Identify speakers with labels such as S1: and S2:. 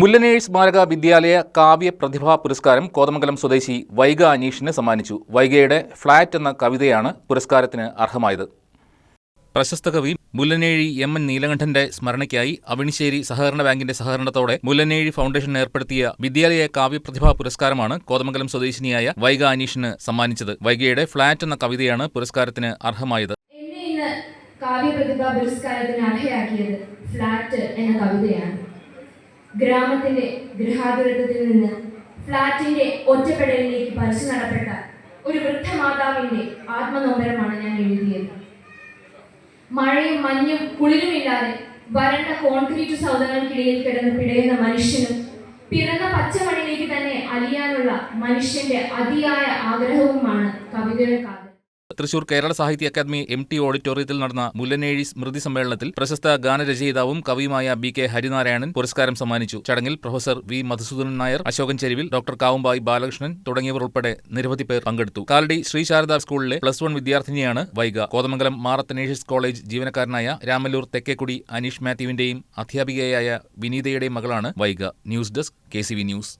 S1: മുല്ലനേഴ് സ്മാരക വിദ്യാലയ കാവ്യ പ്രതിഭാ പുരസ്കാരം കോതമംഗലം സ്വദേശി വൈഗ അനീഷിന് സമ്മാനിച്ചു. വൈഗയുടെ ഫ്ളാറ്റ് എന്ന കവിതയാണ് പുരസ്കാരത്തിന് അർഹമായത്. പ്രശസ്ത കവി മുല്ലനേഴി എം എൻ നീലകണ്ഠന്റെ സ്മരണയ്ക്കായി അവിണിശ്ശേരി സഹകരണ ബാങ്കിന്റെ സഹകരണത്തോടെ മുല്ലനേഴി ഫൗണ്ടേഷൻ ഏർപ്പെടുത്തിയ വിദ്യാലയ കാവ്യ പ്രതിഭാ പുരസ്കാരമാണ് കോതമംഗലം സ്വദേശിനിയായ വൈഗ അനീഷിന് സമ്മാനിച്ചത്. വൈഗയുടെ ഫ്ളാറ്റ് എന്ന കവിതയാണ് പുരസ്കാരത്തിന് അർഹമായത്.
S2: കാവ്യ പ്രതിഭാ പുരസ്കാരത്തിന് അർഹയാക്കിയത് ഫ്ലാറ്റ് എന്ന കവിതയാണ്. ഗ്രാമത്തിന്റെ ഗൃഹാതുരത്വത്തിൽ നിന്ന് ഫ്ലാറ്റിന്റെ ഒറ്റപ്പെടലിലേക്ക് പറിച്ചു നടപ്പെട്ട ഒരു വൃദ്ധമാതാവിന്റെ ആത്മനോബരമാണ് ഞാൻ എഴുതിയത്. മഴയും മഞ്ഞും കുളിരുമില്ലാതെ വരണ്ട കോൺക്രീറ്റ് സൗദങ്ങൾക്കിടയിൽ കിടന്ന് പിടയുന്ന മനുഷ്യനും പിറന്ന പച്ചമണിലേക്ക് തന്നെ അലിയാനുള്ള മനുഷ്യന്റെ അതിയായ ആഗ്രഹവുമാണ് കവിതയുടെ കാതൽ
S1: തൃശൂർ കേരള സാഹിത്യ അക്കാദമി എം ടി ഓഡിറ്റോറിയത്തിൽ നടന്ന മുല്ലനേഴി സ്മൃതി സമ്മേളനത്തിൽ പ്രശസ്ത ഗാനരചയിതാവും കവിയുമായ ബി കെ ഹരിനാരായണൻ പുരസ്കാരം സമ്മാനിച്ചു. ചടങ്ങിൽ professor V Madhusoodanan Nair Ashokan Cheruvil doctor Kavumbayi Balakrishnan തുടങ്ങിയവർ ഉൾപ്പെടെ നിരവധി പേർ പങ്കെടുത്തു. കാലടി ശ്രീ ശാരദ സ്കൂളിലെ പ്ലസ് വൺ വിദ്യാർത്ഥിനിയാണ് വൈഗ. കോതമംഗലം മാറത്തനേഷ്യസ് കോളേജ് ജീവനക്കാരനായ രാമല്ലൂർ തെക്കേക്കുടി അനീഷ് മാത്യുവിന്റെയും അധ്യാപികയായ വിനീതയുടെയും മകളാണ് Vaiga. News desk K news.